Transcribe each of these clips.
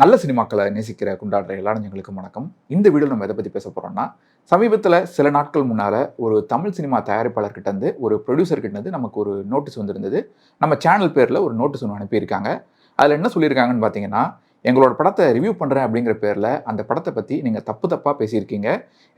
நல்ல சினிமாக்களை நேசிக்கிற கொண்டாடுற எல்லாரும் எங்களுக்கு வணக்கம். இந்த வீடியோ நம்ம எதை பற்றி பேச போகிறோம்னா சமீபத்தில் சில நாட்கள் முன்னால் ஒரு தமிழ் சினிமா தயாரிப்பாளர்கிட்ட இருந்து ஒரு ப்ரொடியூசர்கிட்ட இருந்து நமக்கு ஒரு நோட்டீஸ் வந்திருந்தது. நம்ம சேனல் பேரில் ஒரு நோட்டீஸ் ஒன்று அனுப்பியிருக்காங்க. அதில் என்ன சொல்லியிருக்காங்கன்னு பார்த்தீங்கன்னா எங்களோட படத்தை ரிவ்யூ பண்ணுறேன் அப்படிங்கிற பேரில் அந்த படத்தை பற்றி நீங்கள் தப்பு தப்பாக பேசியிருக்கீங்க.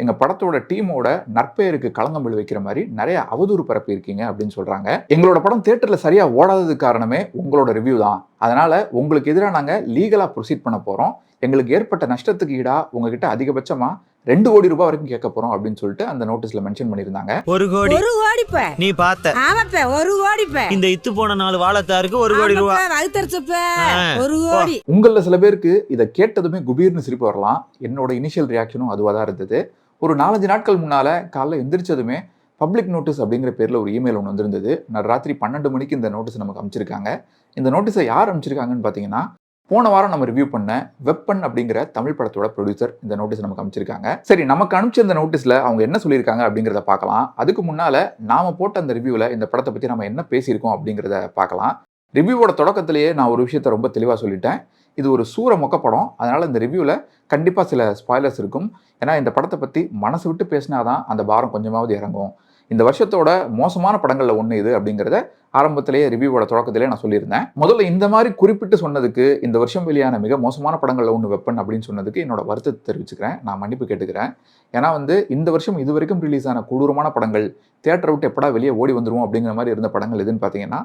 எங்கள் படத்தோட டீமோட நற்பெயருக்கு களங்கம் விளைவிக்கிற மாதிரி நிறைய அவதூறு பரப்பியிருக்கீங்க அப்படின்னு சொல்கிறாங்க எங்களோட படம் தேட்டரில் சரியாக ஓடாதது காரணமே உங்களோட ரிவ்யூ தான். அதனால் உங்களுக்கு எதிராக நாங்கள் லீகலாக ப்ரொசீட் பண்ண போகிறோம் எங்களுக்கு ஏற்பட்ட நஷ்டத்துக்கு ஈடாக உங்ககிட்ட அதிகபட்சமாக ரெண்டு கோடி ரூபாய் வரைக்கும் கேட்க போகிறோம் அப்படின்னு சொல்லிட்டு அந்த நோட்டீஸில் மென்ஷன் பண்ணியிருந்தாங்க. ஒரு கோடி. ஒரு கோடிப்ப. நீ பார்த்த. ஆமாப்ப ஒரு கோடிப்ப. இந்த இத்து போன நாலு வாழத்தாருக்கு ஒரு கோடி ரூபா. வகுத்தரிச்சப்ப ஆ, ஒரு கோடி. உங்களில் சில பேருக்கு இதை கேட்டதுமே குபீர்னு சிரிப்பு வரலாம். என்னோட இனிஷியல் ரியாக்ஷனும் அதுவாக தான் இருந்தது. ஒரு நாலஞ்சு நாட்கள் முன்னால் காலைல எந்திரிச்சதுமே பப்ளிக் நோட்டீஸ் அப்படிங்கிற பேரில் ஒரு இமெயில் ஒன்று வந்திருந்தது. நான் ராத்திரி பன்னெண்டு மணிக்கு இந்த நோட்டீஸ் நமக்கு அமைச்சிருக்காங்க. இந்த நோட்டீஸை யார் அமைச்சிருக்காங்கன்னு பார்த்தீங்கன்னா போன வாரம் நம்ம ரிவ்யூ பண்ண வெப்பன் அப்படிங்கிற தமிழ் படத்தோட ப்ரொடியூசர் இந்த நோட்டீஸ் நமக்கு அனுப்பிச்சிருக்காங்க. சரி நமக்கு அனுப்பிச்ச இந்த நோட்டீஸில் அவங்க என்ன சொல்லியிருக்காங்க அப்படிங்கிறத பார்க்கலாம். அதுக்கு முன்னால் நாம போட்ட அந்த ரிவ்யூவில் இந்த படத்தை பற்றி நம்ம என்ன பேசியிருக்கோம் அப்படிங்கிறத பார்க்கலாம். ரிவ்யூவோட தொடக்கத்திலேயே நான் ஒரு விஷயத்தை ரொம்ப தெளிவாக சொல்லிட்டேன். இது ஒரு சூற மொக்க படம். அதனால் இந்த ரிவ்யூவில் கண்டிப்பாக சில ஸ்பாய்லர்ஸ் இருக்கும். ஏன்னா இந்த படத்தை பற்றி மனசு விட்டு பேசினாதான் அந்த பாரம் கொஞ்சமாவது இறங்கும். இந்த வருஷத்தோட மோசமான படங்களில் ஒன்று இது அப்படிங்கிறத ஆரம்பத்திலேயே ரிவ்யூவோட தொடக்கத்திலே நான் சொல்லியிருந்தேன். முதல்ல இந்த மாதிரி குறிப்பிட்டு சொன்னதுக்கு இந்த வருஷம் வெளியான மிக மோசமான படங்களில் ஒன்று வெப்பன் அப்படின்னு சொன்னதுக்கு என்னோட வருத்தத்தை தெரிவிச்சுக்கிறேன். நான் மன்னிப்பு கேட்டுக்கிறேன். ஏன்னா வந்து இந்த வருஷம் இது வரைக்கும் ரிலீஸ் ஆன கொடூரமான படங்கள் தேட்டரை விட்டு எப்படா வெளியே ஓடி வந்துருவோம் அப்படிங்கிற மாதிரி இருந்த படங்கள் எதுன்னு பார்த்தீங்கன்னா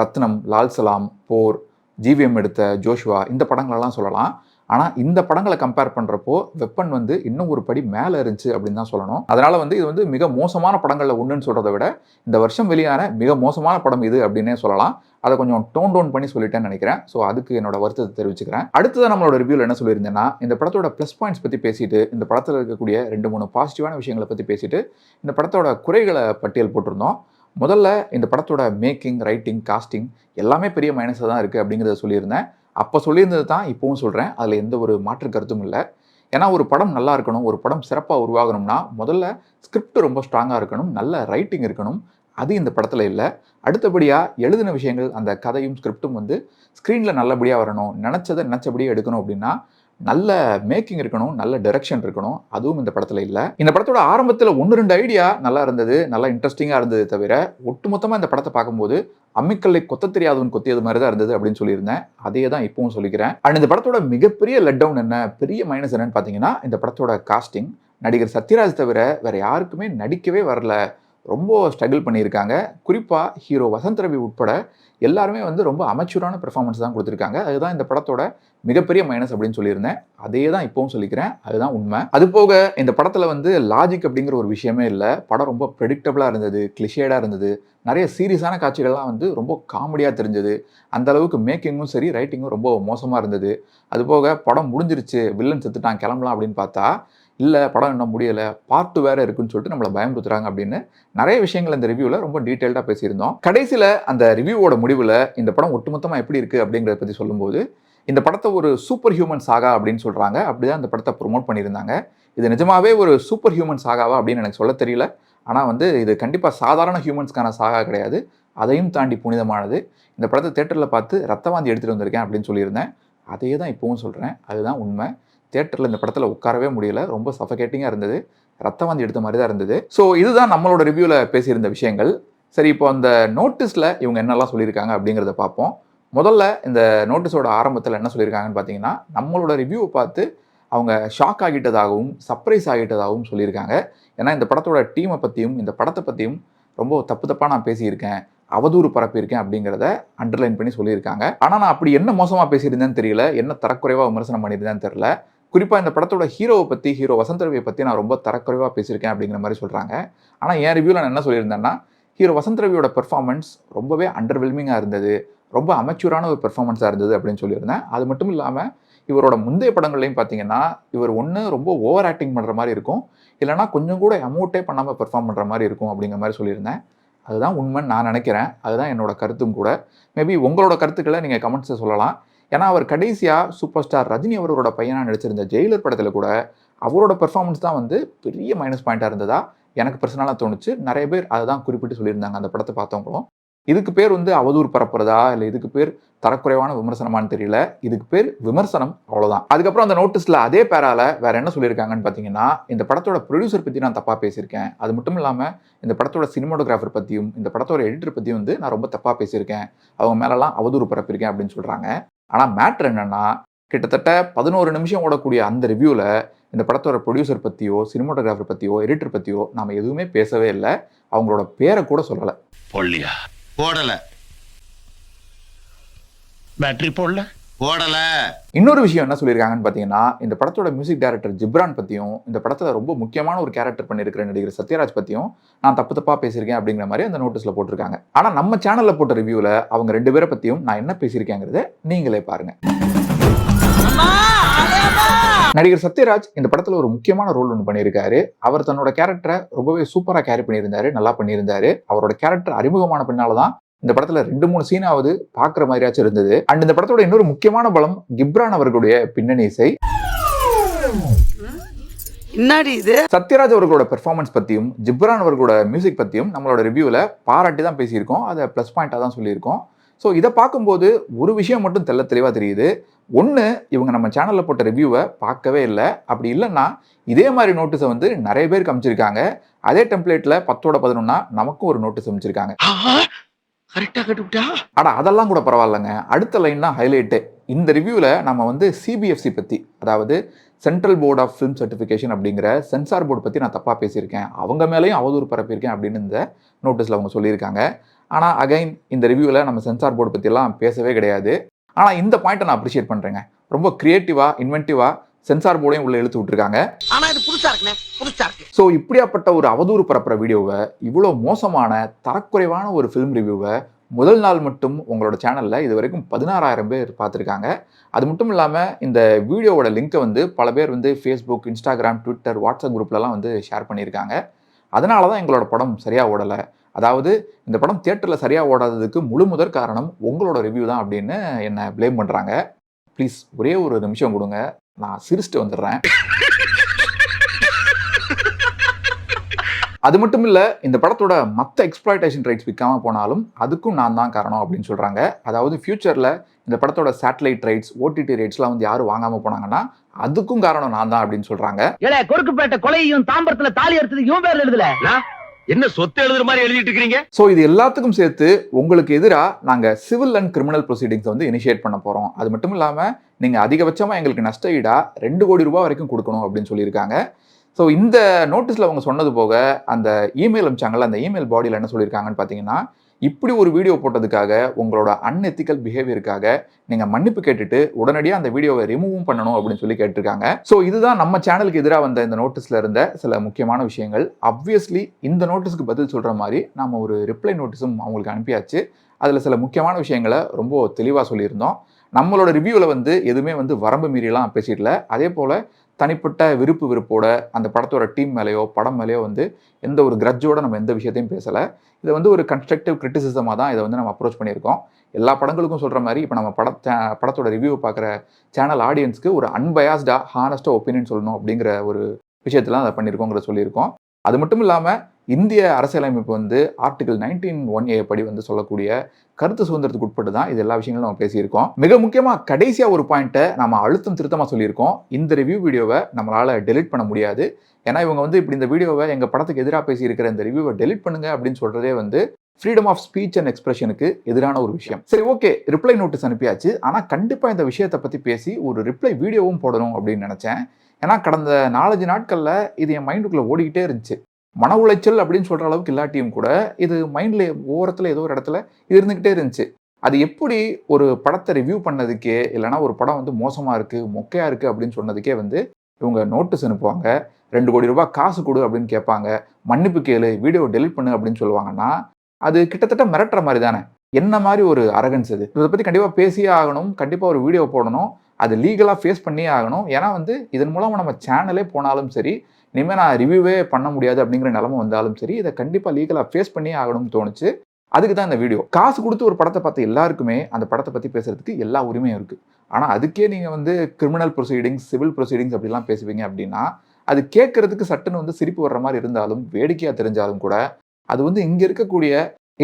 ரத்னம் லால் சலாம் போர் ஜிவிஎம் எடுத்த ஜோஷுவா இந்த படங்களெல்லாம் சொல்லலாம். ஆனால் இந்த படங்களை கம்பேர் பண்ணுறப்போ வெப்பன் வந்து இன்னும் ஒரு படி மேலே இருந்துச்சு அப்படின்னு தான் சொல்லணும். அதனால் வந்து இது வந்து மிக மோசமான படங்களில் ஒன்றுன்னு சொல்கிறத விட இந்த வருஷம் வெளியான மிக மோசமான படம் இது அப்படின்னே சொல்லலாம். அதை கொஞ்சம் டோன் டவுன் பண்ணி சொல்லிட்டேன்னு நினைக்கிறேன். ஸோ அதுக்கு என்னோட வருத்தத்தை தெரிவிச்சுக்கிறேன். அடுத்ததான் நம்மளோட ரிவ்யூவில் என்ன சொல்லியிருந்தேன்னா இந்த படத்தோட ப்ளஸ் பாயிண்ட்ஸ் பற்றி பேசிட்டு இந்த படத்தில் இருக்கக்கூடிய ரெண்டு மூணு பாசிட்டிவான விஷயங்களை பற்றி பேசிட்டு இந்த படத்தோட குறைகளை பட்டியல் போட்டிருந்தோம். முதல்ல இந்த படத்தோட மேக்கிங் ரைட்டிங் காஸ்டிங் எல்லாமே பெரிய மைனஸாக தான் இருக்குது அப்படிங்கிறத சொல்லியிருந்தேன். அப்போ சொல்லியிருந்தது தான் இப்போவும் சொல்கிறேன் அதில் எந்த ஒரு மாற்று கருத்தும் இல்லை. ஏன்னா ஒரு படம் நல்லா இருக்கணும் ஒரு படம் சிறப்பாக உருவாகணும்னா முதல்ல ஸ்கிரிப்ட் ரொம்ப ஸ்ட்ராங்காக இருக்கணும் நல்ல ரைட்டிங் இருக்கணும். அது இந்த படத்தில் இல்லை. அடுத்தபடியாக எழுதின விஷயங்கள் அந்த கதையும் ஸ்கிரிப்டும் வந்து ஸ்க்ரீனில் நல்லபடியாக வரணும். நினச்சதை நினச்சபடியே எடுக்கணும் அப்படின்னா நல்ல மேக்கிங் இருக்கணும் நல்ல டைரக்ஷன் இருக்கணும். அதுவும் இந்த படத்தில் இல்லை. இந்த படத்தோட ஆரம்பத்தில் ஒன்று ரெண்டு ஐடியா நல்லா இருந்தது நல்லா இன்ட்ரெஸ்டிங்காக இருந்தது தவிர ஒட்டுமொத்தமாக இந்த படத்தை பார்க்கும்போது அம்மிக்கல்லை கொத்த தெரியாதவன் கொத்தியது மாதிரி தான் இருந்தது அப்படின்னு சொல்லியிருந்தேன். அதே தான் இப்பவும் சொல்லிக்கிறேன். அண்ட் இந்த படத்தோட மிகப்பெரிய லெட் டவுன் என்ன பெரிய மைனஸ் என்னன்னு பார்த்தீங்கன்னா இந்த படத்தோட காஸ்டிங் நடிகர் சத்யராஜ் தவிர வேற யாருக்குமே நடிக்கவே வரல. ரொம்ப ஸ்ட்ரகிள் பண்ணியிருக்காங்க. குறிப்பாக ஹீரோ வசந்த் ரவி உட்பட எல்லாருமே வந்து ரொம்ப அமைச்சூரான பெர்ஃபார்மன்ஸ் தான் கொடுத்துருக்காங்க. அதுதான் இந்த படத்தோட மிகப்பெரிய மைனஸ் அப்படின்னு சொல்லியிருந்தேன். அதே தான் இப்போவும் சொல்லிக்கிறேன். அதுதான் உண்மை. அது போக இந்த படத்தில் வந்து லாஜிக் அப்படிங்கிற ஒரு விஷயமே இல்லை. படம் ரொம்ப ப்ரெடிக்டபிளாக இருந்தது கிளிஷேடாக இருந்தது. நிறைய சீரியஸான காட்சிகள்லாம் வந்து ரொம்ப காமெடியாக தெரிஞ்சது. அந்த அளவுக்கு மேக்கிங்கும் சரி ரைட்டிங்கும் ரொம்ப மோசமாக இருந்தது. அது போக படம் முடிஞ்சிருச்சு வில்லன் செத்துட்டான் கிளம்பலாம் அப்படின்னு பார்த்தா இல்லை படம் இன்னும் முடியலை பார்ட் டூ வேறு இருக்குன்னு சொல்லிட்டு நம்மளை பயமுறுத்துறாங்க அப்படின்னு நிறைய விஷயங்கள் இந்த ரிவ்யூவில் ரொம்ப டீட்டெயில்டாக பேசியிருந்தோம். கடைசியில் அந்த ரிவ்யூவோட முடிவில் இந்த படம் ஒட்டுமொத்தமாக எப்படி இருக்குது அப்படிங்கிறத பற்றி சொல்லும்போது இந்த படத்தை ஒரு சூப்பர் ஹியூமன் சாகா அப்படின்னு சொல்கிறாங்க அப்படி தான் இந்த படத்தை ப்ரொமோட் பண்ணியிருந்தாங்க. இது நிஜமாவே ஒரு சூப்பர் ஹியூமன் சாகாவா அப்படின்னு எனக்கு சொல்ல தெரியல. ஆனால் வந்து இது கண்டிப்பாக சாதாரண ஹியூமன்ஸ்க்கான சாகா கிடையாது. அதையும் தாண்டி புனிதமானது. இந்த படத்தை தேட்டரில் பார்த்து ரத்தவாந்தி எடுத்துகிட்டு வந்திருக்கேன் அப்படின்னு சொல்லியிருந்தேன். அதையே தான் இப்போவும் சொல்கிறேன் அதுதான் உண்மை. தேட்டரில் இந்த படத்தில் உட்காரவே முடியல. ரொம்ப சஃபகேட்டிங்காக இருந்தது. ரத்தவாந்தி எடுத்த மாதிரி தான் இருந்தது. ஸோ இதுதான் நம்மளோட ரிவ்யூவில் பேசியிருந்த விஷயங்கள். சரி இப்போ அந்த நோட்டீஸில் இவங்க என்னெல்லாம் சொல்லியிருக்காங்க அப்படிங்கிறத பார்ப்போம். முதல்ல இந்த நோட்டீஸோட ஆரம்பத்தில் என்ன சொல்லியிருக்காங்கன்னு பார்த்தீங்கன்னா நம்மளோட ரிவ்யூவை பார்த்து அவங்க ஷாக் ஆகிட்டதாகவும் சர்ப்ரைஸ் ஆகிட்டதாகவும் சொல்லியிருக்காங்க. ஏன்னா இந்த படத்தோட டீமை பற்றியும் இந்த படத்தை பற்றியும் ரொம்ப தப்பு தப்பாக நான் பேசியிருக்கேன். அவதூறு பரப்பியிருக்கேன் அப்படிங்கிறத அண்டர்லைன் பண்ணி சொல்லியிருக்காங்க. ஆனால் நான் அப்படி என்ன மோசமாக பேசியிருந்தேன்னு தெரியல. என்ன தரக்குறைவாக விமர்சனம் பண்ணியிருந்தேன்னு தெரியல. குறிப்பாக இந்த படத்தோட ஹீரோவை பற்றி ஹீரோ வசந்த் ரவியை பற்றி நான் ரொம்ப தரக்குறைவாக பேசியிருக்கேன் அப்படிங்கிற மாதிரி சொல்கிறாங்க ஆனால் என் ரிவ்யூவில் நான் என்ன சொல்லியிருந்தேன்னா ஹீரோ வசந்த் ரவியோட பெர்ஃபார்மன்ஸ் ரொம்பவே அண்டர்வெல்மிங்காக இருந்தது. ரொம்ப அமைச்சூரான ஒரு பெர்ஃபார்மன்ஸாக இருந்தது அப்படின்னு சொல்லியிருந்தேன். அது மட்டும் இல்லாமல் இவரோட முந்தைய படங்கள்லையும் பார்த்தீங்கன்னா இவர் ஒன்று ரொம்ப ஓவர் ஆக்டிங் பண்ணுற மாதிரி இருக்கும். இல்லைனா கொஞ்சம் கூட அமௌண்ட்டே பண்ணாமல் பெர்ஃபார்ம் பண்ணுற மாதிரி இருக்கும் அப்படிங்கிற மாதிரி சொல்லியிருந்தேன். அதுதான் உண்மைன்னு நான் நினைக்கிறேன். அதுதான் என்னோட கருத்தும் கூட. மேபி உங்களோட கருத்துக்களை நீங்கள் கமெண்ட்ஸை சொல்லலாம். ஏன்னா அவர் கடைசியாக சூப்பர் ஸ்டார் ரஜினி அவரோட பையனாக நடிச்சிருந்த ஜெயிலர் படத்தில் கூட அவரோட பெர்ஃபார்மன்ஸ் தான் வந்து பெரிய மைனஸ் பாயிண்ட்டாக இருந்ததா எனக்கு பர்சனலாக தோணுச்சு. நிறைய பேர் அதை தான் குறிப்பிட்டு சொல்லியிருந்தாங்க. அந்த படத்தை பார்த்தவங்களும். இதுக்கு பேர் வந்து அவதூறு பரப்புறதா? இல்லை இதுக்கு பேர் தரக்குறைவான விமர்சனமான்னு தெரியல. இதுக்கு பேர் விமர்சனம் அவ்வளோதான் அதுக்கப்புறம் அந்த நோட்டீஸில் அதே பேரால வேற என்ன சொல்லியிருக்காங்கன்னு பார்த்தீங்கன்னா இந்த படத்தோட ப்ரொடியூசர் பற்றி நான் தப்பாக பேசியிருக்கேன். அது மட்டும் இல்லாமல் இந்த படத்தோட சினிமோட்டோகிராஃபர் பற்றியும் இந்த படத்தோட எடிட்டர் பற்றியும் வந்து நான் ரொம்ப தப்பாக பேசியிருக்கேன். அவங்க மேலெல்லாம் அவதூறு பரப்பியிருக்கேன் அப்படின்னு சொல்கிறாங்க ஆனா மேட்ரு என்னன்னா கிட்டத்தட்ட பதினோரு நிமிஷம் ஓடக்கூடிய அந்த ரிவ்யூல இந்த படத்தோட ப்ரொடியூசர் பத்தியோ சினிமோட்டோகிராஃபர் பத்தியோ எடிட்டர் பத்தியோ நாம எதுவுமே பேசவே இல்லை. அவங்களோட பேரை கூட சொல்லலை. போடல. பேட்டரி போடல? போடல இன்னொரு விஷயம் என்ன சொல்லியிருக்காங்கன்னு பார்த்தீங்கன்னா இந்த படத்தோட மியூசிக் டைரக்டர் ஜிப்ரான் பற்றியும் இந்த படத்தில் ரொம்ப முக்கியமான ஒரு கேரக்டர் பண்ணியிருக்கிற நடிகர் சத்யராஜ் பற்றியும் நான் தப்பு தப்பாக பேசியிருக்கேன் அப்படிங்கிற மாதிரி அந்த நோட்டீஸில் போட்டிருக்காங்க. ஆனால் நம்ம சேனலில் போட்ட ரிவ்யூவில் அவங்க ரெண்டு பேரை பற்றியும் நான் என்ன பேசியிருக்கேங்கிறத நீங்களே பாருங்க. நடிகர் சத்யராஜ் இந்த படத்துல ஒரு முக்கியமான ரோல் ஒன்று பண்ணியிருக்காரு. அவர் தன்னோட கேரக்டரை ரொம்பவே சூப்பரா கேரி பண்ணியிருந்தாரு நல்லா பண்ணியிருந்தாரு. அவரோட கேரக்டர் அறிமுகமான பின்னால தான் இந்த படத்துல ரெண்டு மூணு சீனாவது பாக்குற மாதிரியாச்சும் இருந்தது. அண்ட் இந்த படத்தோட இன்னொரு முக்கியமான பலம் கிப்ரான் அவர்களுடைய பின்னணி இசை. சத்யராஜ் அவர்களோட பெர்ஃபார்மன்ஸ் பத்தியும் ஜிப்ரான் அவர்களோட மியூசிக் பத்தியும் நம்மளோட ரிவ்யூவில் பாராட்டி தான் பேசியிருக்கோம். அதை ப்ளஸ் பாயிண்டாக தான் சொல்லியிருக்கோம். ஸோ இதை பார்க்கும்போது ஒரு விஷயம் மட்டும் தெள்ள தெளிவாக தெரியுது. ஒன்று இவங்க நம்ம சேனலில் போட்ட ரிவ்யூவை பார்க்கவே இல்லை. அப்படி இல்லைன்னா இதே மாதிரி நோட்டீஸை வந்து நிறைய பேருக்கு அமைச்சிருக்காங்க. அதே டெம்ப்ளேட்டில் பத்தோட பதினொன்னா நமக்கும் ஒரு நோட்டீஸ் அமைச்சிருக்காங்க. கரெக்டாக கட்டுவிட்டா அட அதெல்லாம் கூட பரவாயில்லைங்க. அடுத்த லைன் தான் ஹைலைட்டு இந்த ரிவ்யூவில் நம்ம வந்து சிபிஎஃப்சி பற்றி அதாவது central board of film certification அப்படிங்கிற சென்சார் போர்டு பற்றி நான் தப்பாக பேசியிருக்கேன். அவங்க மேலேயும் அவதூறு பரப்பியிருக்கேன் அப்படின்னு இந்த நோட்டீஸில் அவங்க சொல்லியிருக்காங்க. ஆனால் அகைன் இந்த ரிவ்யூவில் நம்ம சென்சார் போர்டு பற்றிலாம் பேசவே கிடையாது. ஆனால் இந்த பாயிண்ட்டை நான் அப்ரிஷியேட் பண்ணுறேங்க ரொம்ப க்ரியேட்டிவாக இன்வென்டிவாக சென்சார் போர்டையும் உள்ள இழுத்து விட்டுருக்காங்க. ஆனா இது புதுசா இருக்குண்ணே புதுசா இருக்கு. ஸோ இப்படியாப்பட்ட ஒரு அவதூறு பரப்புற வீடியோவை இவ்வளோ மோசமான தரக்குறைவான ஒரு ஃபிலிம் ரிவ்யூவை முதல் நாள் மட்டும் உங்களோட சேனலில் இது வரைக்கும் பதினாறாயிரம் பேர் பார்த்துருக்காங்க. அது மட்டும் இல்லாமல் இந்த வீடியோவோட லிங்க்கை வந்து பல பேர் வந்து ஃபேஸ்புக் இன்ஸ்டாகிராம் ட்விட்டர் வாட்ஸ்அப் குரூப்லலாம் வந்து ஷேர் பண்ணியிருக்காங்க. அதனால தான் எங்களோட படம் சரியாக ஓடலை. அதாவது இந்த படம் தியேட்டரில் சரியாக ஓடாததுக்கு முழு முதற் காரணம் உங்களோட ரிவ்யூ தான் அப்படின்னு என்னை ப்ளேம் பண்ணுறாங்க ப்ளீஸ் ஒரே ஒரு நிமிஷம் கொடுங்க. நான் சிரிச்சுட்டு வந்துடுறேன். அது மட்டும் இல்ல இந்த படத்தோட மற்ற எக்ஸ்ப்ளாய்டேஷன் ரைட்ஸ் விற்காம போனாலும் அதுக்கும் நான் தான் காரணம் அப்படின்னு சொல்றாங்க. அதாவது ஃபியூச்சர்ல இந்த படத்தோட சேட்டலைட் ரைட்ஸ் ஓடிடி ரைட்ஸ்லாம் வந்து யாரும் வாங்காம போனாங்கன்னா அதுக்கும் காரணம் நான் தான் அப்படின்னு சொல்றாங்க. ஏலே கொடுக்குப்பேட்ட கொலையையும் தாம்பரத்துல தாலி எடுத்தது இவன் பேர்ல எழுதல. என்ன சொத்து எழுதுற மாதிரி எழுதிட்டு இருக்கீங்க ஸோ இது எல்லாத்துக்கும் சேர்த்து உங்களுக்கு எதிராக நாங்கள் சிவில் அண்ட் கிரிமினல் ப்ரொசீடிங்ஸ் வந்து இனிஷியேட் பண்ண போகிறோம் அது மட்டும் இல்லாமல் நீங்கள் அதிகபட்சமாக எங்களுக்கு நஷ்ட ஈடா ரெண்டு கோடி ரூபாய் வரைக்கும் கொடுக்கணும் அப்படின்னு சொல்லியிருக்காங்க. ஸோ இந்த நோட்டீஸில் அவங்க சொன்னது போக அந்த இமெயில் அமிச்சாங்கல்ல அந்த இமெயில் பாடியில் என்ன சொல்லியிருக்காங்கன்னு பார்த்தீங்கன்னா இப்படி ஒரு வீடியோ போட்டதுக்காக உங்களோட அன்எத்திக்கல் பிஹேவியருக்காக நீங்கள் மன்னிப்பு கேட்டுட்டு உடனடியாக அந்த வீடியோவை ரிமூவும் பண்ணணும் அப்படின்னு சொல்லி கேட்டிருக்காங்க. ஸோ இதுதான் நம்ம சேனலுக்கு எதிராக வந்த இந்த நோட்டீஸில் இருந்த சில முக்கியமான விஷயங்கள். அப்வியஸ்லி இந்த நோட்டீஸ்க்கு பதில் சொல்கிற மாதிரி நாம ஒரு ரிப்ளை நோட்டீஸும் அவங்களுக்கு அனுப்பியாச்சு. அதில் சில முக்கியமான விஷயங்களை ரொம்ப தெளிவாக சொல்லியிருந்தோம். நம்மளோட ரிவ்யூவில் வந்து எதுவுமே வந்து வரம்பு மீறிலாம் பேசிடல. அதே போல் தனிப்பட்ட விருப்பு விருப்போட அந்த படத்தோட டீம் மேலேயோ படம் மேலேயோ வந்து எந்த ஒரு கிரட்ஜோட நம்ம எந்த விஷயத்தையும் பேசலை. இது வந்து ஒரு கன்ஸ்ட்ரக்டிவ் கிரிட்டிசிசமாக தான் இதை வந்து நம்ம அப்ரோச் பண்ணியிருக்கோம். எல்லா படங்களுக்கும் சொல்கிற மாதிரி இப்போ நம்ம பட படத்தோட ரிவ்யூ பார்க்குற சேனல் ஆடியன்ஸ்க்கு ஒரு அன்பயாஸ்டாக ஹானஸ்டாக ஒப்பீனியன் சொல்லணும் அப்படிங்கிற ஒரு விஷயத்தெலாம் அதை பண்ணியிருக்கோங்கிறத சொல்லியிருக்கோம். அது மட்டும் இல்லாமல் இந்திய அரசியலமைப்பு வந்து ஆர்டிகல் நைன்டீன் ஒன் ஏ படி வந்து சொல்லக்கூடிய கருத்து சுதந்திரத்துக்கு உட்பட்டு தான் இது எல்லா விஷயங்களும் நம்ம பேசியிருக்கோம். மிக முக்கியமாக கடைசியாக ஒரு பாயிண்ட்டை நம்ம அழுத்தம் திருத்தமாக சொல்லியிருக்கோம். இந்த ரிவ்யூ வீடியோவை நம்மளால் டெலிட் பண்ண முடியாது. ஏன்னா இவங்க வந்து இப்படி இந்த வீடியோவை எங்கள் படத்துக்கு எதிராக பேசியிருக்கிற இந்த ரிவ்யூவை டெலிட் பண்ணுங்க அப்படின்னு சொல்கிறதே வந்து ஃப்ரீடம் ஆஃப் ஸ்பீச் அண்ட் எக்ஸ்பிரஷனுக்கு எதிரான ஒரு விஷயம். சரி ஓகே ரிப்ளை நோட்டீஸ் அனுப்பியாச்சு. ஆனால் கண்டிப்பாக இந்த விஷயத்தை பற்றி பேசி ஒரு ரிப்ளை வீடியோவும் போடணும் அப்படின்னு நினச்சேன். ஏன்னா கடந்த நாலஞ்சு நாட்களில் இது என் மைண்டுக்குள்ளே ஓடிக்கிட்டே இருந்துச்சு. மன உளைச்சல் அப்படின்னு சொல்கிற அளவுக்கு இல்லாட்டியும் கூட இது மைண்டில் ஓரத்தில் ஏதோ ஒரு இடத்துல இது இருந்துக்கிட்டே இருந்துச்சு. அது எப்படி ஒரு படத்தை ரிவ்யூ பண்ணதுக்கே இல்லைனா ஒரு படம் வந்து மோசமாக இருக்குது மொக்கையாக இருக்குது அப்படின்னு சொன்னதுக்கே வந்து இவங்க நோட்டீஸ் அனுப்புவாங்க. ரெண்டு கோடி ரூபாய் காசு கொடு அப்படின்னு கேட்பாங்க. மன்னிப்பு கேளு வீடியோ டெலிட் பண்ணு அப்படின்னு சொல்லுவாங்கன்னா அது கிட்டத்தட்ட மிரட்டுற மாதிரி தானே. என்ன மாதிரி ஒரு அரகன்ஸ் இது? இதை பற்றி கண்டிப்பாக பேசியே ஆகணும் கண்டிப்பாக ஒரு வீடியோ போடணும். அது லீகலாக ஃபேஸ் பண்ணியே ஆகணும். ஏன்னா வந்து இதன் மூலமாக நம்ம சேனலே போனாலும் சரி இனிமேல் நான் ரிவ்யூவே பண்ண முடியாது அப்படிங்கிற நிலமை வந்தாலும் சரி இதை கண்டிப்பாக லீகலாக ஃபேஸ் பண்ணியே ஆகணும்னு தோணுச்சு. அதுக்கு தான் இந்த வீடியோ காசு கொடுத்து ஒரு படத்தை பார்த்த எல்லாருக்குமே அந்த படத்தை பற்றி பேசுறதுக்கு எல்லா உரிமையும் இருக்குது ஆனால் அதுக்கே நீங்கள் வந்து கிரிமினல் ப்ரொசீடிங்ஸ் சிவில் ப்ரொசீடிங்ஸ் அப்படிலாம் பேசுவீங்க அப்படின்னா அது கேட்கறதுக்கு சட்டுன்னு வந்து சிரிப்பு வர்ற மாதிரி இருந்தாலும் வேடிக்கையாக தெரிஞ்சாலும் கூட அது வந்து இங்கே இருக்கக்கூடிய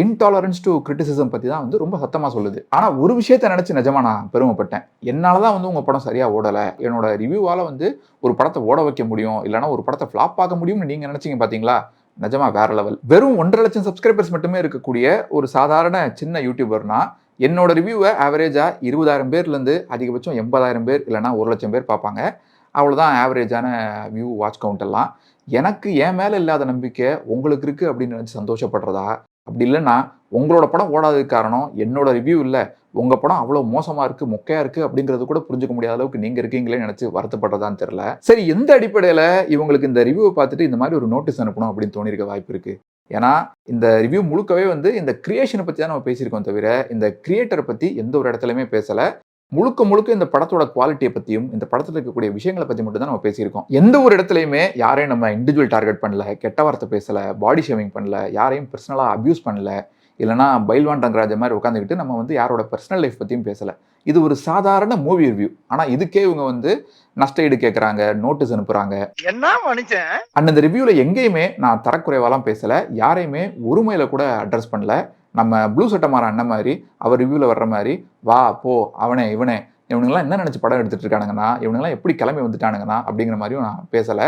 இன்டாலரன்ஸ் டு கிரிட்டிசிசம் பற்றி தான் வந்து ரொம்ப சத்தமாக சொல்லுது. ஆனால் ஒரு விஷயத்தை நினச்சி நிஜமா நான் பெருமைப்பட்டேன். என்னால் தான் வந்து உங்கள் படம் சரியாக ஓடலை. என்னோட ரிவ்யூவால் வந்து ஒரு படத்தை ஓட வைக்க முடியும். இல்லைனா ஒரு படத்தை ஃப்ளாப் பார்க்க முடியும்னு நீங்கள் நினச்சிங்க பார்த்தீங்களா நிஜமா வேற லெவல் வெறும் ஒன்றரை லட்சம் சப்ஸ்கிரைபர்ஸ் மட்டுமே இருக்கக்கூடிய ஒரு சாதாரண சின்ன யூடியூபர்னா என்னோட ரிவ்யூவை ஆவரேஜாக இருபதாயிரம் பேர்லேருந்து அதிகபட்சம் எண்பதாயிரம் பேர் இல்லைனா ஒரு லட்சம் பேர் பார்ப்பாங்க. அவ்வளோதான் ஆவரேஜான வியூ வாட்ச் கவுண்ட் எல்லாம். எனக்கு என் மேலே இல்லாத நம்பிக்கை உங்களுக்கு இருக்குது அப்படின்னு நினச்சி சந்தோஷப்படுறதா? அப்படி இல்லைன்னா உங்களோட படம் ஓடாததுக்கு காரணம் என்னோட ரிவ்யூ இல்லை. உங்கள் படம் அவ்வளோ மோசமாக இருக்குது மொக்கையாக இருக்குது அப்படிங்கிறது கூட புரிஞ்சுக்க முடியாத அளவுக்கு நீங்கள் இருக்கீங்களே நினச்சி வருத்தப்படுறதான்னு தெரில சரி எந்த அடிப்படையில் இவங்களுக்கு இந்த ரிவ்யூவை பார்த்துட்டு இந்த மாதிரி ஒரு நோட்டீஸ் அனுப்பணும் அப்படின்னு தோணியிருக்க வாய்ப்பு இருக்குது ஏன்னா இந்த ரிவ்யூ முழுக்கவே வந்து இந்த கிரியேஷனை பற்றி தான் நம்ம பேசியிருக்கோம் தவிர இந்த கிரியேட்டரை பற்றி எந்த ஒரு இடத்துலையுமே பேசலை. முழுக்க முழுக்க இந்த படத்தோட குவாலிட்டியை பற்றியும் இந்த படத்தில் இருக்கக்கூடிய விஷயங்களை பற்றி மட்டும் தான் நம்ம பேசியிருக்கோம். எந்த ஒரு இடத்துலையுமே யாரையும் நம்ம இண்டிவிஜுவல் டார்கெட் பண்ணல கெட்ட வார்த்தை பேசலை பாடி ஷேவிங் பண்ணல யாரையும் பர்சனலாக அப்யூஸ் பண்ணல இல்லைனா பைல்வான் ரங்கராஜ மாதிரி உட்காந்துக்கிட்டு நம்ம வந்து யாரோட பர்சனல் லைஃப் பற்றியும் பேசலை. இது ஒரு சாதாரண மூவி ரிவ்யூ ஆனால் இதுக்கே இவங்க வந்து நஷ்ட ஈடு கேட்குறாங்க நோட்டீஸ் அனுப்புகிறாங்க என்ன மனுஷன்? அண்ட் இந்த ரிவ்யூவில் எங்கேயுமே நான் தரக்குறைவாலாம் பேசலை யாரையுமே ஒருமையில் கூட அட்ரஸ் பண்ணல. நம்ம ப்ளூ சட்டமார அண்ணன் மாதிரி அவர் ரிவ்யூவில் வர்ற மாதிரி வா போ அவனே இவனே. இவனுங்களாம் என்ன நினச்சி படம் எடுத்துட்டு இருக்கானுங்கண்ணா இவனுங்களாம் எப்படி கிளம்பி வந்துட்டானுங்கண்ணா அப்படிங்கிற மாதிரியும் நான் பேசலை.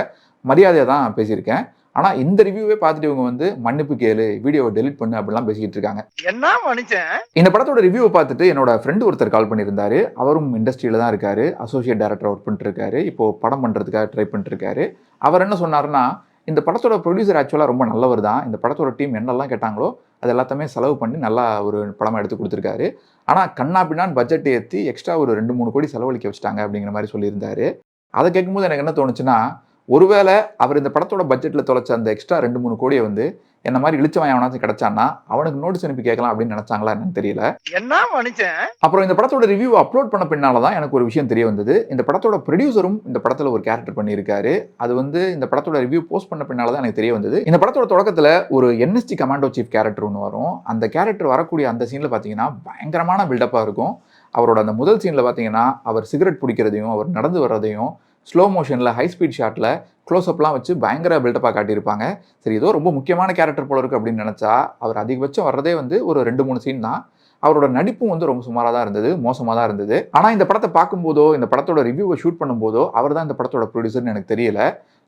மரியாதையாக தான் பேசியிருக்கேன். ஆனால் இந்த ரிவ்யூவே பார்த்துட்டு இவங்க வந்து மன்னிப்பு கேளு வீடியோவை டெலிட் பண்ணு அப்படிலாம் பேசிக்கிட்டு இருக்காங்க. என்ன மனுஷன்? இந்த படத்தோட ரிவ்யூவை பார்த்துட்டு என்னோட ஃப்ரெண்டு ஒருத்தர் கால் பண்ணியிருந்தாரு. அவரும் இண்டஸ்ட்ரியில தான் இருக்காரு. அசோசியேட் டைரக்டர் ஒர்க் பண்ணிட்டு இருக்காரு. இப்போ படம் பண்ணுறதுக்காக ட்ரை பண்ணிட்டு இருக்காரு. அவர் என்ன சொன்னாருன்னா இந்த படத்தோட ப்ரொடியூசர் ஆக்சுவலாக ரொம்ப நல்லவர் தான். இந்த படத்தோட டீம் என்னெல்லாம் கேட்டாங்களோ அது எல்லாத்தையுமே செலவு பண்ணி நல்லா ஒரு படமாக எடுத்து கொடுத்துருக்காரு. ஆனால் கண்ணா பின்னான் பட்ஜெட் ஏற்றி எக்ஸ்ட்ரா ஒரு ரெண்டு மூணு கோடி செலவழிக்க வச்சுட்டாங்க அப்படிங்கிற மாதிரி சொல்லியிருந்தாரு. அதை கேட்கும்போது எனக்கு என்ன தோணுச்சுன்னா ஒருவேளை அவர் இந்த படத்தோட பட்ஜெட்டில் தொலைச்ச அந்த எக்ஸ்ட்ரா ரெண்டு மூணு கோடியை வந்து என்ன மாதிரி இழிச்சவன் எவனாச்சும் கிடைச்சான்னா அவனுக்கு நோட்டீஸ் அனுப்பி கேட்கலாம் அப்படின்னு நினச்சாங்களா என்னன்னு தெரியல. என்ன மனுஷன்? அப்புறம் இந்த படத்தோட ரிவ்யூ அப்லோட் பண்ண பின்னால தான் எனக்கு ஒரு விஷயம் தெரிய வந்தது. இந்த படத்தோட ப்ரொடியூசரும் இந்த படத்தில் ஒரு கேரக்டர் பண்ணியிருக்காரு. அது வந்து இந்த படத்தோட ரிவ்யூ போஸ்ட் பண்ண பின்னால தான் எனக்கு தெரிய வந்தது. இந்த படத்தோட தொடக்கத்தில் ஒரு என்எஸ்டி கமாண்டோ சீஃப் கேரக்டர் ஒன்று வரும். அந்த கேரக்டர் வரக்கூடிய அந்த சீனில் பார்த்தீங்கன்னா பயங்கரமான பில்டப்பாக இருக்கும். அவரோட அந்த முதல் சீனில் பார்த்தீங்கன்னா அவர் சிகரெட் பிடிக்கிறதையும் அவர் நடந்து வர்றதையும் ஸ்லோ மோஷனில் ஹை ஸ்பீட் ஷாட்டில் க்ளோஸ்அப்லாம் வச்சு பயங்கர பில்டப்பாக காட்டியிருப்பாங்க. சரி ஏதோ ரொம்ப முக்கியமான கேரக்டர் போல இருக்குது அப்படின்னு நினச்சா அவர் அதிகபட்சம் வர்றதே வந்து ஒரு ரெண்டு மூணு சீன் தான். அவரோட நடிப்பும் வந்து ரொம்ப சுமாராக தான் இருந்தது மோசமாக தான் இருந்தது. ஆனால் இந்த படத்தை பார்க்கும்போதோ இந்த படத்தோட ரிவ்யூவை ஷூட் பண்ணும்போதோ அவர் தான் இந்த படத்தோட ப்ரொடியூசர்னு எனக்கு தெரியல.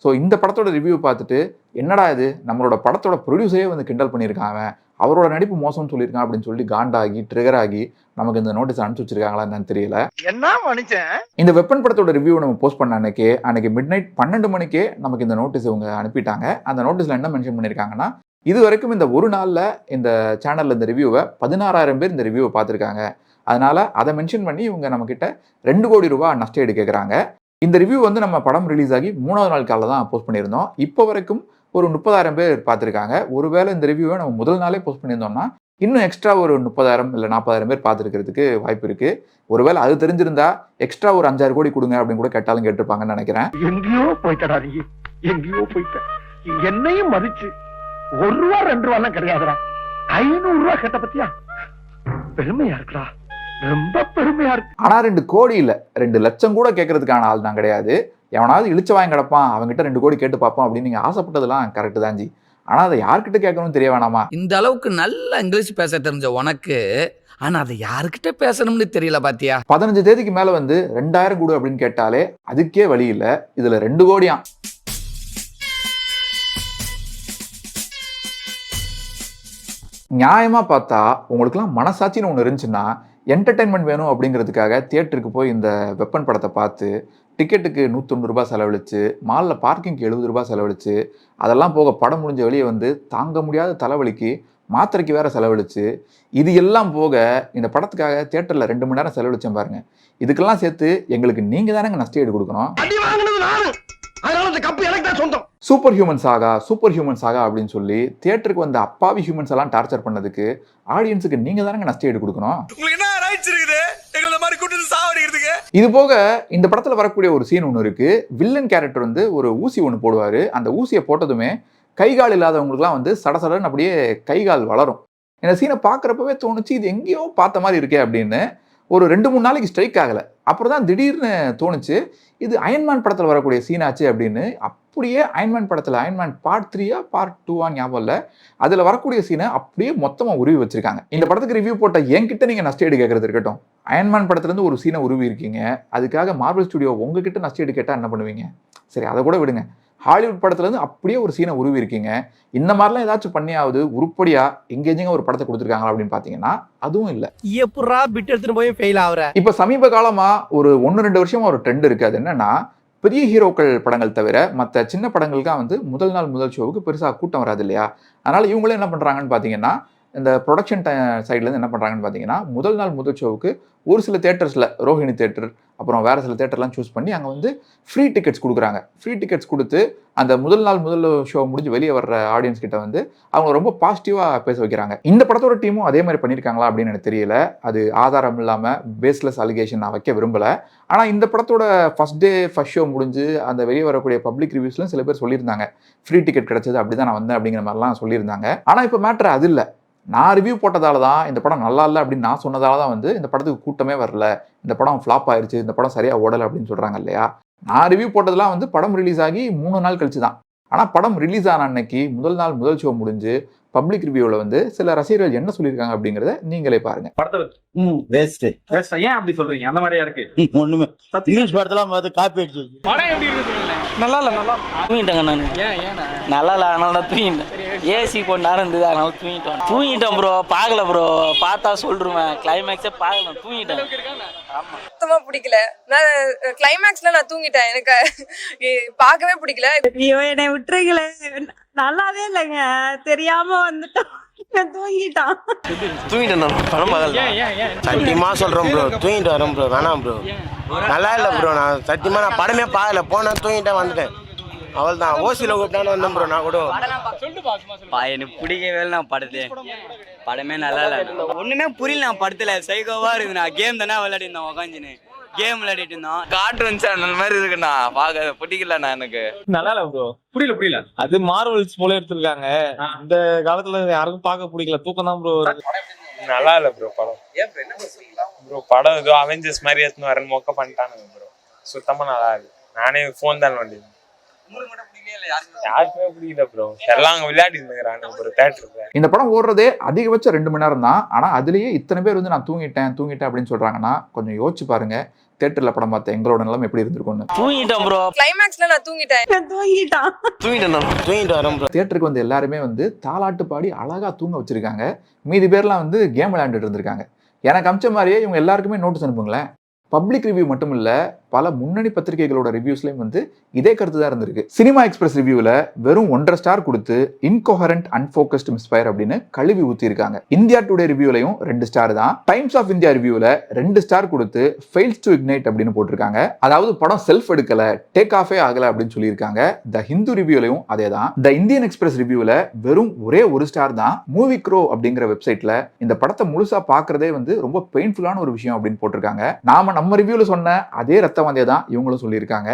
ஸோ இந்த படத்தோட ரிவ்யூ பார்த்துட்டு என்னடா இது? நம்மளோட படத்தோட ப்ரொடியூசரே வந்து கிண்டல் பண்ணியிருக்காங்க அவரோட நடிப்பு மோசம்னு சொல்லியிருக்கான் அப்படின்னு சொல்லி காண்டாகி ட்ரிகர் ஆகி நமக்கு இந்த நோட்டீஸ் அனுப்பிச்சு வச்சிருக்காங்களா என்னன்னு தெரியல. என்ன மனுஷன்? இந்த வெப்பன் படத்தோட ரிவ்யூ நம்ம போஸ்ட் பண்ண அன்னைக்கே அன்னைக்கு மிட் நைட் பன்னெண்டு மணிக்கே நமக்கு இந்த நோட்டீஸ் இவங்க அனுப்பிட்டாங்க. அந்த நோட்டீஸில் என்ன மென்ஷன் பண்ணியிருக்காங்கன்னா இது வரைக்கும் இந்த ஒரு நாளில் இந்த சேனலில் இந்த ரிவ்யூவை பதினாறாயிரம் பேர் இந்த ரிவ்யூவை பார்த்துருக்காங்க. அதனால அதை மென்ஷன் பண்ணி இவங்க நம்மக்கிட்ட ரெண்டு கோடி ரூபாய் நஷ்ட ஈடு கேட்குறாங்க இந்த ரிவ்யூ வந்து நம்ம படம் ரிலீஸ் ஆகி மூணாவது நாள் காலையில் தான் போஸ்ட் பண்ணியிருந்தோம். இப்போ வரைக்கும் ஒரு முப்பதாயிரம் பேர் பார்த்துருக்காங்க. ஒருவேளை இந்த ரிவ்யூவை நம்ம முதல் நாளே போஸ்ட் பண்ணியிருந்தோம்னா இன்னும் எக்ஸ்ட்ரா ஒரு முப்பதாயிரம் இல்லை நாற்பதாயிரம் பேர் பார்த்துருக்கிறதுக்கு வாய்ப்பு இருக்கு. ஒருவேளை அது தெரிஞ்சிருந்தா எக்ஸ்ட்ரா ஒரு அஞ்சாறு கோடி கொடுங்க அப்படின்னு கூட கேட்டாலும் கேட்டிருப்பாங்கன்னு நினைக்கிறேன். எங்கேயோ போயிட்டடா நீ. எங்கேயோ போயிட்ட. என்னையும் மதிச்சு ஒரு ரூபா ரெண்டு ரூபா கிடையாதுடா. ஐநூறு ரூபா கேட்ட பத்தியா? பெருமையா இருக்குடா. ரொம்ப பெருமையா இருக்கு. ஆனால் ரெண்டு கோடி இல்லை. ரெண்டு லட்சம் கூட கேட்கறதுக்கான ஆள் நான் கிடையாது. எவனாவது இழிச்ச வாங்கி கிடப்பான் அவங்ககிட்ட ரெண்டு கோடி கேட்டு பார்ப்போம் அப்படின்னு நீங்கள் ஆசைப்பட்டதெல்லாம் கரெக்டு தான் ஜி. ஆனால் அதை யார்கிட்ட கேட்கணும்னு தெரிய வேணாமா? இந்த அளவுக்கு நல்ல இங்கிலீஷ் பேச தெரிஞ்ச உனக்கு ஆனா அதை யாருக்கிட்ட பேசணும்னு தெரியல பாத்தியா? பதினஞ்சு தேதிக்கு மேலே வந்து ரெண்டாயிரம் கொடு அப்படின்னு கேட்டாலே அதுக்கே வழி இல்லை. இதில் ரெண்டு கோடியாம் நியாயமாக பார்த்தா உங்களுக்குலாம் மனசாட்சின்னு ஒன்று இருந்துச்சுன்னா என்டர்டைன்மெண்ட் வேணும் அப்படிங்கிறதுக்காக தியேட்டருக்கு போய் இந்த வெப்பன் படத்தை பார்த்து டிக்கெட்டுக்கு நூற்றொன்று ரூபாய் செலவழிச்சு மாலில் பார்க்கிங்க்கு எழுபது ரூபாய் செலவழிச்சு அதெல்லாம் போக படம் முடிஞ்ச வெளியே வந்து தாங்க முடியாத தலைவலிக்கு மாத்திரைக்கு வேற செலவழிச்சு இது எல்லாம் போக இந்த படத்துக்காக தியேட்டரில் ரெண்டு மணி நேரம் செலவழிச்சேன் பாருங்க. இதுக்கெல்லாம் சேர்த்து எங்களுக்கு நீங்கள் தானேங்க நஷ்ட ஈடு கொடுக்கணும். தான் super human saga super human saga அப்படின்னு சொல்லி தியேட்டருக்கு வந்த அப்பாவி ஹியூமன்ஸ் எல்லாம் டார்ச்சர் பண்ணதுக்கு ஆடியன்ஸுக்கு நீங்க தானங்க நஷ்ட ஈடு கொடுக்கணும் உங்களுக்கு என்ன ரைட்ஸ் இருக்குது எங்களை மாதிரி கூட்டு சாவடிக்கிறதுக்கு இது போக இந்த படத்துல வரக்கூடிய ஒரு சீன் ஒன்று இருக்கு. வில்லன் கேரக்டர் வந்து ஒரு ஊசி ஒன்று போடுவாரு. அந்த ஊசியை போட்டதுமே கை கால் இல்லாதவங்களுக்குலாம் வந்து சடசடன்னு அப்படியே கை கால் வளரும். இந்த சீனை பார்க்குறப்பவே தோணுச்சு இது எங்கேயோ பார்த்த மாதிரி இருக்கே அப்படின்னு ஒரு ரெண்டு மூணு நாளைக்கு ஸ்ட்ரைக் ஆகலை. அப்புறம் தான் திடீர்னு தோணுச்சு இது அயன்மான் படத்தில் வரக்கூடிய சீனாச்சு அப்படின்னு அப்படியே அயன்மேன் படத்தில் அயன்மேன் பார்ட் த்ரீயா பார்ட் டூவா ஞாபகம் இல்லை. அதில் வரக்கூடிய சீனை அப்படியே மொத்தமாக உருவி வச்சிருக்காங்க. இந்த படத்துக்கு ரிவ்யூ போட்ட என்கிட்ட நீங்கள் நஷ்டேடு கேட்கறது இருக்கட்டும். அயன்மேன் படத்துலேருந்து ஒரு சீனை உருவி இருக்கீங்க. அதுக்காக மார்வல் ஸ்டுடியோ உங்ககிட்ட நஷ்டேடு கேட்டால் என்ன பண்ணுவீங்க? சரி அதை கூட விடுங்க. ஹாலிவுட் படத்துலேருந்து அப்படியே ஒரு சீனை உருவி இருக்கீங்க. இந்த மாதிரிலாம் ஏதாச்சும் பண்ணியாவது உருப்படியாக எங்கேஜிங்க ஒரு படத்தை கொடுத்துருக்காங்களா அப்படின்னு பார்த்தீங்கன்னா அதுவும் இல்லை. எப்படா பிட் எடுத்துட்டு போய் ஃபெயில் ஆகுற இப்போ சமீப காலமா ஒரு ஒன்று ரெண்டு வருஷமா ஒரு ட்ரெண்ட் இருக்கு. அது என்னன்னா பெரிய ஹீரோக்கள் படங்கள் தவிர மற்ற சின்ன படங்களுக்காக வந்து முதல் நாள் முதல் ஷோவுக்கு பெருசாக கூட்டம் வராது இல்லையா? அதனால் இவங்களும் என்ன பண்ணுறாங்கன்னு பார்த்தீங்கன்னா இந்த ப்ரொடக்ஷன் சைட்லேருந்து என்ன பண்ணுறாங்கன்னு பார்த்தீங்கன்னா முதல் நாள் முதல் ஷோவுக்கு ஒரு சில தேட்டர்ஸில் ரோஹிணி தேட்டர் அப்புறம் வேறு சில தேட்டர்லாம் சூஸ் பண்ணி அங்கே வந்து ஃப்ரீ டிக்கெட்ஸ் கொடுக்குறாங்க. ஃப்ரீ டிக்கெட்ஸ் கொடுத்து அந்த முதல் நாள் முதல் ஷோ முடிஞ்சு வெளியே வர்ற ஆடியன்ஸ் கிட்ட வந்து அவங்க ரொம்ப பாசிட்டிவாக பேச வைக்கிறாங்க. இந்த படத்தோட டீமும் அதே மாதிரி பண்ணியிருக்காங்களா அப்படின்னு எனக்கு தெரியல. அது ஆதாரம் இல்லாமல் பேஸ்லெஸ் அலிகேஷன் நான் வைக்க விரும்பலை. ஆனால் இந்த படத்தோட ஃபர்ஸ்ட் டே ஃபஸ்ட் ஷோ முடிஞ்சு அந்த வெளியே வரக்கூடிய பப்ளிக் ரிவ்யூஸ்லாம் சில பேர் சொல்லியிருந்தாங்க. ஃப்ரீ டிக்கெட் கிடைச்சது அப்படி தான் நான் வந்தேன் அப்படிங்கிற மாதிரிலாம் சொல்லியிருந்தாங்க. ஆனால் இப்போ மேட்ரு அது இல்லை. நான் ரிவ்யூ போட்டதால தான் இந்த படம் நல்லா இல்லை அப்படின்னு நான் சொன்னதால தான் வந்து இந்த படத்துக்கு கூட்டமே வரல. இந்த படம் ஃப்ளாப் ஆயிருச்சு இந்த படம் சரியாக ஓடலை அப்படின்னு சொல்கிறாங்க இல்லையா? நான் ரிவ்யூ போட்டதெல்லாம் வந்து படம் ரிலீஸ் ஆகி மூணு நாள் கழிச்சு தான். ஆனால் படம் ரிலீஸ் ஆன அன்னைக்கு முதல் நாள் முதல் ஷோ முடிஞ்சு பப்ளிக் ரிவ்யூவில் வந்து சில ரசிகர்கள் என்ன சொல்லியிருக்காங்க அப்படிங்கிறத நீங்களே பாருங்க. ம் வேஸ்ட் ஏன் அப்படி சொல்றீங்க? அந்த மாதிரியா இருக்கு? ஒண்ணுமே. இங்கிலீஷ் படத்தெல்லாம் பார்த்து காப்பி அடிச்சு. படம் எப்படி இருக்கு நல்லா இல்ல நல்லா. தூங்கிட்டேங்க நான். ஏன் ஏன்? நல்லா இல்லை அதனால தான் தூங்கிட்டேன். ஏசி கொஞ்ச நேரம் இருந்தது அதனால தூங்கிட்டோம். தூங்கிட்டேன் ப்ரோ பார்க்கல ப்ரோ பார்த்தா சொல்லிருவேன். கிளைமேக்ஸே பார்க்கல. தூங்கிட்டேன். ஆமாம் சுத்தமா பிடிக்கல. நான் கிளைமேக்ஸ்ல நான் தூங்கிட்டேன். எனக்கு பார்க்கவே பிடிக்கல. ஐயோ என்னை விட்டுருங்களே. நல்லாவே இல்லைங்க. தெரியாம வந்துட்டோம். தூங்கிட்டான் தூங்கிட்டேன் படம் பார்க்கல. சத்தியமா சொல்றேன் ப்ரோ தூங்கிட்டு வரேன் ப்ரோ வேணாம் ப்ரோ நல்லா இல்ல ப்ரோ நான் சத்தியமா நான் படமே பார்க்கல. போனேன் தூங்கிட்டேன் வந்துட்டேன். அவள் தான் ஓசியில் கூப்பிட்டான்னு வந்தேன் ப்ரோ நான் கூட சொல்லிட்டு பா சும்மா சொல்லு. எனக்கு பிடிக்கவே இல்லை நான் படத்தே படமே நல்லா இல்லை. ஒன்றுமே புரியல நான் படத்தில். இருக்குது நான் கேம் தானே விளையாடி இருந்தேன் உக்காந்துன்னு. கேம் விளையாடிட்டு இருந்தோம். கார்ட்டூன் சேனல் மாதிரி இருக்குண்ணா. பார்க்க பிடிக்கலண்ணா எனக்கு. நல்லா இல்ல ப்ரோ புரியல புரியல. அது மார்வல்ஸ் போல எடுத்திருக்காங்க. இந்த காலத்துல யாருக்கும் பார்க்க பிடிக்கல. தூக்கம் தான் ப்ரோ நல்லா இல்ல ப்ரோ படம். ப்ரோ படம் ஏதோ அவெஞ்சர்ஸ் மாதிரி எடுத்துன்னு வரேன்னு மொக்க பண்ணிட்டானுங்க ப்ரோ சுத்தமா நல்லா இருக்கு நானே ஃபோன் தான் வண்டி யாருக்குமே பிடிக்கல ப்ரோ எல்லாம் அங்க விளையாடி இருந்துக்கிறாங்க ப்ரோ தேட்டருக்கு இந்த படம் ஓடுறதே அதிகபட்சம் ரெண்டு மணி நேரம் தான். ஆனால் அதுலேயே இத்தனை பேர் வந்து நான் தூங்கிட்டேன் தூங்கிட்டேன் அப்படின்னு சொல்கிறாங்கன்னா கொஞ்சம் யோசிச்சு பாருங்க தேட்டரில் படம் பார்த்த எங்களோட நிலைமை எப்படி இருந்திருக்கும்னு. தூங்கிட்டேன் ப்ரோ கிளைமேக்ஸ்ல நான் தூங்கிட்டேன். தூங்கிட்டான். ப்ரோ தியேட்டருக்கு வந்து எல்லாருமே வந்து தாலாட்டு பாடி அழகாக தூங்க வச்சிருக்காங்க. மீதி பேர்லாம் வந்து கேம் விளையாண்டுட்டு இருந்திருக்காங்க. எனக்கு அமிச்ச மாதிரியே இவங்க எல்லாருக்குமே நோட்டீஸ் அனுப்புங்களேன். பப்ளிக் ரிவ்யூ மட்டும் இல்லை பல முன்னணி பத்திரிகைகளோட ரிவ்யூஸ்லையும் வந்து இதே கருத்து தான் இருந்திருக்கு. சினிமா எக்ஸ்பிரஸ் ரிவ்யூவில் வெறும் ஒன்றரை ஸ்டார் கொடுத்து இன்கோஹரண்ட் அன்ஃபோக்கஸ்ட் மிஸ்ஃபயர் அப்படின்னு கழுவி ஊற்றிருக்காங்க இந்தியா டுடே ரிவ்யூலையும் ரெண்டு ஸ்டார் தான். டைம்ஸ் ஆஃப் இந்தியா ரிவ்யூவில் ரெண்டு ஸ்டார் கொடுத்து ஃபெயில்ஸ் டு இக்னைட் அப்படின்னு போட்டிருக்காங்க. அதாவது படம் செல்ஃப் எடுக்கலை டேக் ஆஃபே ஆகலை அப்படின்னு சொல்லியிருக்காங்க. த ஹிந்து ரிவ்யூலையும் அதே தான். த இந்தியன் எக்ஸ்பிரஸ் ரிவ்யூவில் வெறும் ஒரே ஒரு ஸ்டார் தான். மூவி க்ரோ அப்படிங்கிற வெப்சைட்டில் இந்த படத்தை முழுசாக பார்க்குறதே வந்து ரொம்ப பெயின்ஃபுல்லான ஒரு விஷயம் அப்படின்னு போட்டிருக்காங்க. நாம நம்ம ரிவ்யூவில் சொன்ன அதே ரத்த வந்தே தான் இவங்களும் சொல்லியிருக்காங்க.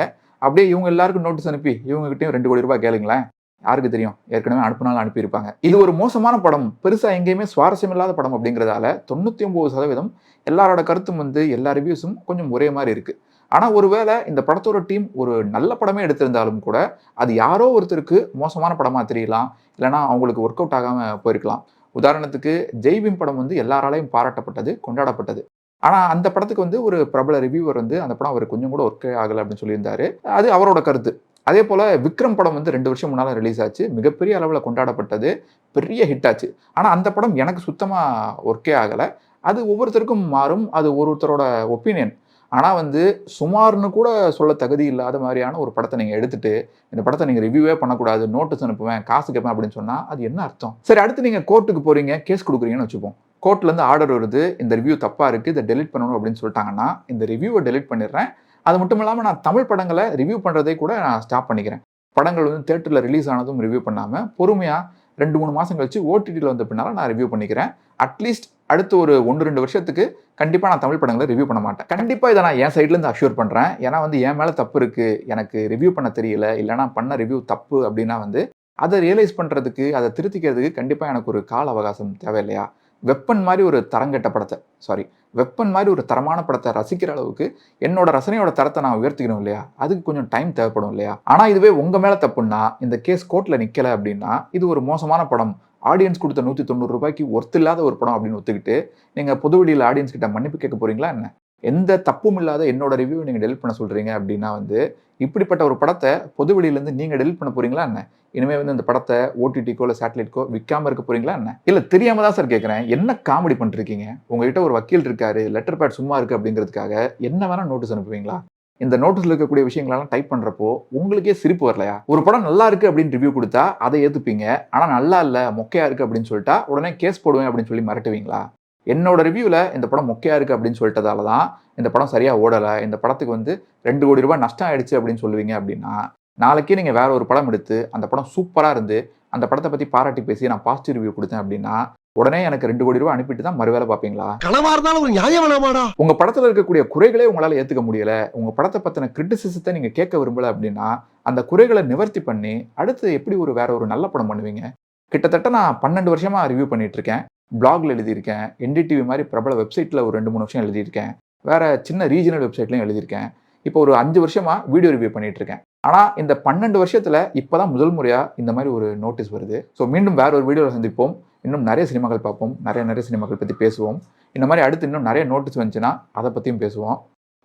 அப்படியே இவங்க எல்லாருக்கும் நோட்டீஸ் அனுப்பி இவங்ககிட்டயும் ரெண்டு கோடி ரூபாய் கேளுங்களேன். யாருக்கு தெரியும்? ஏற்கனவே அனுப்பினாலும் அனுப்பியிருப்பாங்க. இது ஒரு மோசமான படம். பெருசாக எங்கேயுமே சுவாரஸ்யம் இல்லாத படம் அப்படிங்கிறதால தொண்ணூற்றி ஒம்பது சதவீதம் எல்லாரோட கருத்தும் வந்து எல்லா ரிவ்யூஸும் கொஞ்சம் ஒரே மாதிரி இருக்குது ஆனால் ஒருவேளை இந்த படத்தோட டீம் ஒரு நல்ல படமே எடுத்திருந்தாலும் கூட அது யாரோ ஒருத்தருக்கு மோசமான படமாக தெரியலாம். இல்லைன்னா அவங்களுக்கு ஒர்க் அவுட் ஆகாமல் போயிருக்கலாம். உதாரணத்துக்கு ஜெய்பீம் படம் வந்து எல்லாராலையும் பாராட்டப்பட்டது கொண்டாடப்பட்டது. ஆனால் அந்த படத்துக்கு வந்து ஒரு பிரபல ரிவ்யூவர் வந்து அந்த படம் அவர் கொஞ்சம் கூட ஒர்க்கே ஆகலை அப்படின்னு சொல்லியிருந்தாரு. அது அவரோட கருத்து. அதே போல் விக்ரம் படம் வந்து ரெண்டு வருஷம் முன்னால் ரிலீஸ் ஆச்சு. மிகப்பெரிய அளவில் கொண்டாடப்பட்டது. பெரிய ஹிட் ஆச்சு. ஆனால் அந்த படம் எனக்கு சுத்தமாக ஒர்க்கே ஆகலை. அது ஒவ்வொருத்தருக்கும் மாறும். அது ஒருத்தரோட ஒப்பீனியன் ஆனால் வந்து சுமார்னு கூட சொல்ல தகுதி இல்லாத மாதிரியான ஒரு படத்தை நீங்கள் எடுத்துட்டு இந்த படத்தை நீங்கள் ரிவ்யூவே பண்ணக்கூடாது. நோட்டீஸ் அனுப்புவேன். காசு கேட்பேன் அப்படின்னு சொன்னால் அது என்ன அர்த்தம்? சரி அடுத்து நீங்கள் கோர்ட்டுக்கு போகிறீங்க கேஸ் கொடுக்குறீங்கன்னு வச்சுப்போம். கோர்ட்லேருந்து ஆர்டர் வருது இந்த ரிவ்யூ தப்பாக இருக்குது இதை டெலிட் பண்ணணும் அப்படின்னு சொல்லிட்டாங்கன்னா இந்த ரிவ்யூவை டெலிட் பண்ணிடுறேன். அது மட்டும் இல்லாமல் நான் தமிழ் படங்களை ரிவ்யூ பண்ணுறதே கூட நான் ஸ்டாப் பண்ணிக்கிறேன். படங்கள் வந்து தேட்டரில் ரிலீஸ் ஆனதும் ரிவ்யூ பண்ணாமல் பொறுமையாக ரெண்டு மூணு மாதம் கழிச்சு ஓடிடியில் வந்த பின்னால் நான் ரிவ்யூ பண்ணிக்கிறேன். அட்லீஸ்ட் அடுத்த ஒரு ஒன்று ரெண்டு வருஷத்துக்கு கண்டிப்பாக நான் தமிழ் படங்களை ரிவ்யூ பண்ண மாட்டேன். கண்டிப்பாக இதை நான் என் சைட்லேருந்து அஷ்யூர் பண்ணுறேன் ஏன்னா வந்து என் மேலே தப்பு இருக்குது எனக்கு ரிவ்யூ பண்ண தெரியல இல்லைனா பண்ண ரிவ்யூ தப்பு அப்படின்னா வந்து அதை ரியலைஸ் பண்ணுறதுக்கு அதை திருத்திக்கிறதுக்கு கண்டிப்பாக எனக்கு ஒரு கால அவகாசம் தேவை இல்லையா வெப்பன் மாதிரி ஒரு தரங்கெட்ட படத்தை சாரி வெப்பன் மாதிரி ஒரு தரமான படத்தை ரசிக்கிற அளவுக்கு என்னோட ரசனையோட தரத்தை நான் உயர்த்திக்கணும் இல்லையா? அதுக்கு கொஞ்சம் டைம் தேவைப்படும் இல்லையா? ஆனால் இதுவே உங்கள் மேலே தப்புன்னா இந்த கேஸ் கோர்ட்டில் நிற்கலை அப்படின்னா இது ஒரு மோசமான படம். ஆடியன்ஸ் கொடுத்த நூற்றி தொண்ணூறு ரூபாய்க்கு ஒர்த்து இல்லாத ஒரு படம் அப்படின்னு ஒத்துக்கிட்டு நீங்கள் பொது வெளியில் ஆடியன்ஸ் கிட்ட மன்னிப்பு கேட்க போகிறீங்களா என்ன? எந்த தப்பும் இல்லாத என்னோட ரிவ்யூ நீங்கள் டெலிட் பண்ண சொல்கிறீங்க அப்படின்னா வந்து இப்படிப்பட்ட ஒரு படத்தை பொது வெளியிலேருந்து நீங்கள் டெலிட் பண்ண போறீங்களா என்ன? இனிமே வந்து இந்த படத்தை ஓடிடிக்கோ இல்லை சேட்டலைட்க்கோ விற்காம இருக்க போறீங்களா என்ன? இல்லை தெரியாமல் தான் சார் கேட்குறேன் என்ன காமெடி பண்ணிருக்கீங்க? உங்ககிட்ட ஒரு வக்கீல் இருக்காரு லெட்டர் பேட் சும்மா இருக்குது அப்படிங்கிறதுக்காக என்ன வேணால் நோட்டீஸ் அனுப்புவீங்களா? இந்த நோட்டீஸ்ல இருக்கக்கூடிய விஷயங்களெல்லாம் டைப் பண்றப்போ உங்களுக்கே சிரிப்பு வரலையா? ஒரு படம் நல்லா இருக்கு அப்படின்னு ரிவ்யூ கொடுத்தா அதை ஏத்துப்பீங்க. ஆனா நல்லா இல்ல மொக்கையா இருக்கு அப்படின்னு சொல்லிட்டா உடனே கேஸ் போடுவேன் அப்படின்னு சொல்லி மிரட்டுவீங்களா? என்னோட ரிவ்யூவில் இந்த படம் மொக்கையா இருக்கு அப்படின்னு சொல்லிட்டதால தான் இந்த படம் சரியா ஓடலை. இந்த படத்துக்கு வந்து ரெண்டு கோடி ரூபாய் நஷ்டம் ஆயிடுச்சு அப்படின்னு சொல்லுவீங்க அப்படின்னா நாளைக்கே நீங்கள் வேற ஒரு படம் எடுத்து அந்த படம் சூப்பராக இருந்து அந்த படத்தை பற்றி பாராட்டி பேசி நான் பாசிட்டிவ் ரிவ்யூ கொடுத்தேன் அப்படின்னா உடனே எனக்கு ரெண்டு கோடி ரூபாய் அனுப்பிட்டு தான் மறுவேலை பார்ப்பீங்களா? கனவா இருந்தாலும் ஒரு நியாயம் வேணாமாடா உங்க படத்துல இருக்கக்கூடிய குறைகளே உங்களால ஏத்துக்க முடியல. உங்க படத்தை பத்தின கிரிட்டிசிசத்தை நீங்க கேட்க விரும்பல அப்படின்னா அந்த குறைகளை நிவர்த்தி பண்ணி அடுத்து எப்படி ஒரு வேற ஒரு நல்ல படம் பண்ணுவீங்க? கிட்டத்தட்ட நான் பன்னெண்டு வருஷமா ரிவ்யூ பண்ணிட்டு இருக்கேன். பிளாக்ல எழுதியிருக்கேன் என்டிடிவி மாதிரி பிரபல வெப்சைட்டில் ஒரு ரெண்டு மூணு வருஷம் எழுதியிருக்கேன் வேற சின்ன ரீஜனல் வெப்சைட்லையும் எழுதியிருக்கேன். இப்போ ஒரு அஞ்சு வருஷமாக வீடியோ ரிவ்யூ பண்ணிட்டு இருக்கேன் ஆனால் இந்த பன்னெண்டு வருஷத்தில் இப்போ தான் முதல் முறையாக இந்த மாதிரி ஒரு நோட்டீஸ் வருது. ஸோ மீண்டும் வேற ஒரு வீடியோவில் சந்திப்போம். இன்னும் நிறைய சினிமாக்கள் பார்ப்போம். நிறைய நிறைய சினிமாக்கள் பற்றி பேசுவோம். இந்த மாதிரி அடுத்து இன்னும் நிறைய நோட்டீஸ் வந்துச்சுன்னா அதை பற்றியும் பேசுவோம்.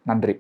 நன்றி.